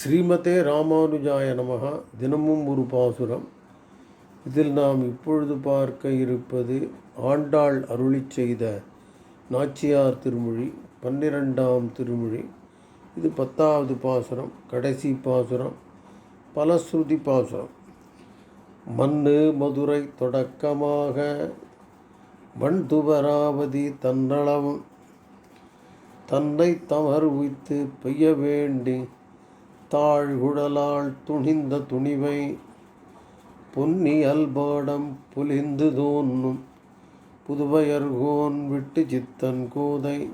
ஸ்ரீமதே ராமானுஜாய நமகா. தினமும் ஒரு பாசுரம். இதில் நாம் இப்பொழுது பார்க்க இருப்பது ஆண்டாள் அருளிச் செய்த நாச்சியார் திருமொழி பன்னிரெண்டாம் திருமொழி. இது பத்தாவது பாசுரம் கடைசி பாசுரம் பலஸ்ருதி பாசுரம். மண்ணு மதுரை தொடக்கமாக மண்துபராவதி தன்னளவும். தன்னை தமர் உய்த்து பெய்ய வேண்டி தாழ்குழலால் துணிந்த துணிவை பொன்னி அல்பாடம் புலிந்து தோன்னும் புதுவையர்கோன் விட்டு சித்தன் கோதை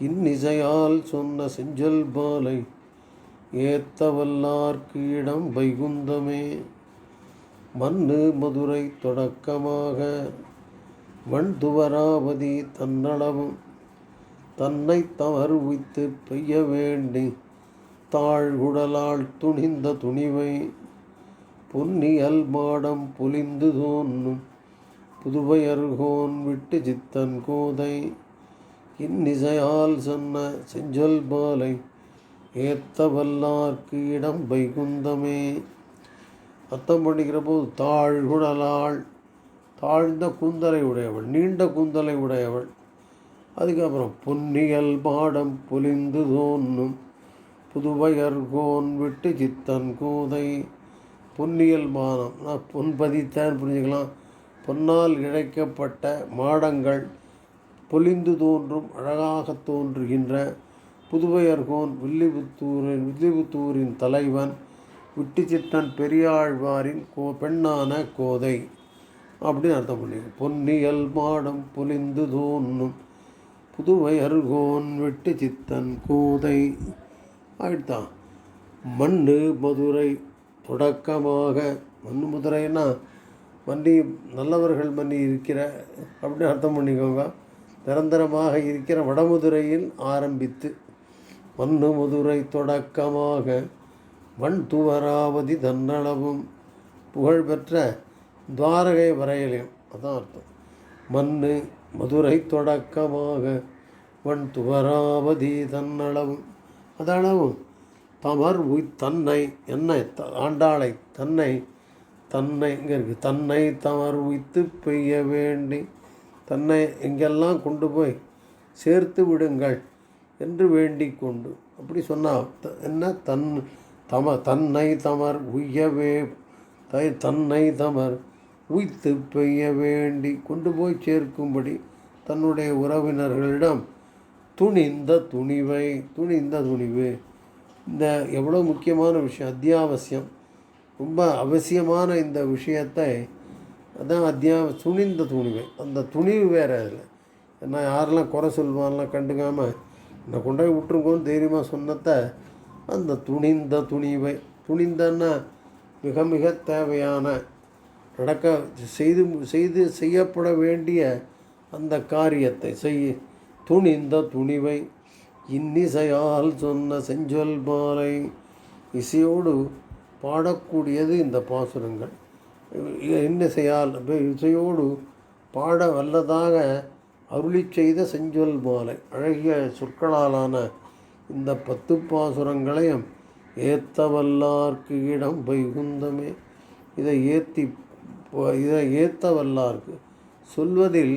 இன்னிசையால் சொன்ன செஞ்சல் பாலை ஏத்தவல்லார்க்கு இடம் வைகுந்தமே. மண்ணு மதுரை தொடக்கமாக வண்துவராவதி தன்னளவும் தன்னை தவறு பெய்ய வேண்டி தாழ்குடலால் துணிந்த துணிவை பொன்னியல் மாடம் பொலிந்து தோன்னும் புதுவையர்கோன் விட்டு சித்தன் கோதை இன்னிசையால் சொன்ன செஞ்சொல் பாலை ஏத்த வல்லார்க்கு இடம் வைகுந்தமே. அர்த்தம் பண்ணிக்கிற போது தாழ்குடலாள் தாழ்ந்த குந்தலை உடையவள் நீண்ட குந்தலை உடையவள். அதுக்கப்புறம் பொன்னியல் பாடம் பொலிந்து தோன்னும் புதுவையர்கோன் விட்டு சித்தன் கோதை. பொன்னியல் மானம் நான் பொன் பதித்தேன் புரிஞ்சுக்கலாம். பொன்னால் இழைக்கப்பட்ட மாடங்கள் பொலிந்து தோன்றும் அழகாக தோன்றுகின்ற. புதுவையர்கோன் வில்லிபுத்தூரின் வில்லிபுத்தூரின் தலைவன் விட்டுச்சித்தன் பெரியாழ்வாரின் கோ பெண்ணான கோதை. அப்படின்னு அர்த்தம் பண்ணி பொன்னியல் மாடம் பொலிந்து தோன்னும் புதுவையர்கோன் வெட்டு சித்தன் கோதை. ஆகிட்டான் மண் மதுரை தொடக்கமாக மண் மதுரைன்னா மன்னி நல்லவர்கள் மன்னி இருக்கிற அப்படின்னு அர்த்தம் பண்ணிக்கோங்க. நிரந்தரமாக இருக்கிற வடமதுரையில் ஆரம்பித்து மண்ணு மதுரை தொடக்கமாக மண் துவராவதி தன்னளவும் புகழ்பெற்ற துவாரகை வரையிலையும். அதான் அர்த்தம். மண்ணு மதுரை தொடக்கமாக மண் துவராவதி தன்னளவும் அதளவும் தமர் உய் தன்னை என்னை த- ஆண்டாளை தன்னை தன்னை இங்கே இருக்குது தன்னை தமர் உய்த்து பெய்ய வேண்டி தன்னை எங்கெல்லாம் கொண்டு போய் சேர்த்து விடுங்கள் என்று வேண்டிக் கொண்டு. அப்படி சொன்னால் என்ன? தன் தம தன்னை தமர் உய்யவே தை தன்னை தமர் உய்த்து பெய்ய வேண்டி கொண்டு போய் சேர்க்கும்படி தன்னுடைய உறவினர்களிடம் துணிந்த துணிவை துணிந்த துணிவு. இந்த எவ்வளோ முக்கியமான விஷயம் அத்தியாவசியம். ரொம்ப அவசியமான இந்த விஷயத்தை அதான் அத்தியா துணிந்த துணிவை. அந்த துணிவு வேறு அதில். நான் யாரெல்லாம் குறை சொல்வான்லாம் கண்டுக்காமல் என்னை கொண்டு போய் தைரியமாக சொன்னத்தை அந்த துணிந்த துணிவை. துணிந்தன்னா மிக மிக தேவையான நடக்க செய்து செய்து செய்யப்பட வேண்டிய அந்த காரியத்தை செய்ய துணிந்த துணிவை இன்னிசையால் சொன்ன செஞ்சொல் மாலை இசையோடு பாடக்கூடியது இந்த பாசுரங்கள். இன்னிசையால் இசையோடு பாட வல்லதாக அருளி செய்த செஞ்சொல் மாலை அழகிய சொற்களாலான இந்த பத்து பாசுரங்களையும் ஏத்த வல்லார்க்கு இடம் வைகுந்தமே இதை ஏத்தி இதை ஏத்த வல்லார்க்கு சொல்வதில்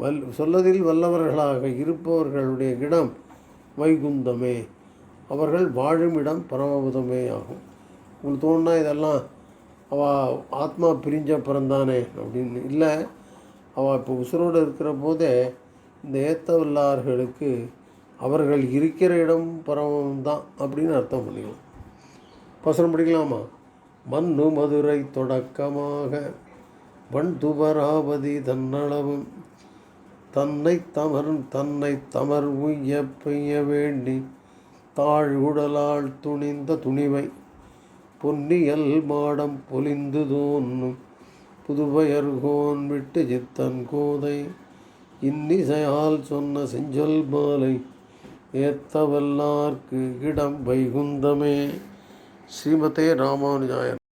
வல் சொல்லதில் வல்லவர்களாக இருப்பவர்களுடைய இடம் வைகுந்தமே. அவர்கள் வாழும் இடம் பரமபுதமே ஆகும். உங்களுக்கு தோணுனா இதெல்லாம் அவள் ஆத்மா பிரிஞ்ச பிறந்தானே அப்படின்னு. இல்லை அவள் இப்போ உசுரோடு இருக்கிற போதே இந்த ஏத்தவல்லார்களுக்கு அவர்கள் இருக்கிற இடம் பரமம் தான் அப்படின்னு அர்த்தம் பண்ணிக்கலாம். பசனம் படிக்கலாமா? மண்ணு மதுரை தொடக்கமாக. வன்துபராபதி தன்னளவும். தன்னை தமரும் தன்னை தமர் உய்ய பெய்ய வேண்டி தாழ்குடலால் துணிந்த துணிவை பொன்னியல் மாடம் பொலிந்து தோன்னும் புதுவையர்கோன் விட்டு சித்தன் கோதை இன்னிசையால் சொன்ன செஞ்சொல் மாலை ஏத்தவல்லார்க்கு இடம் வைகுந்தமே. ஸ்ரீமதே ராமானுஜாயன்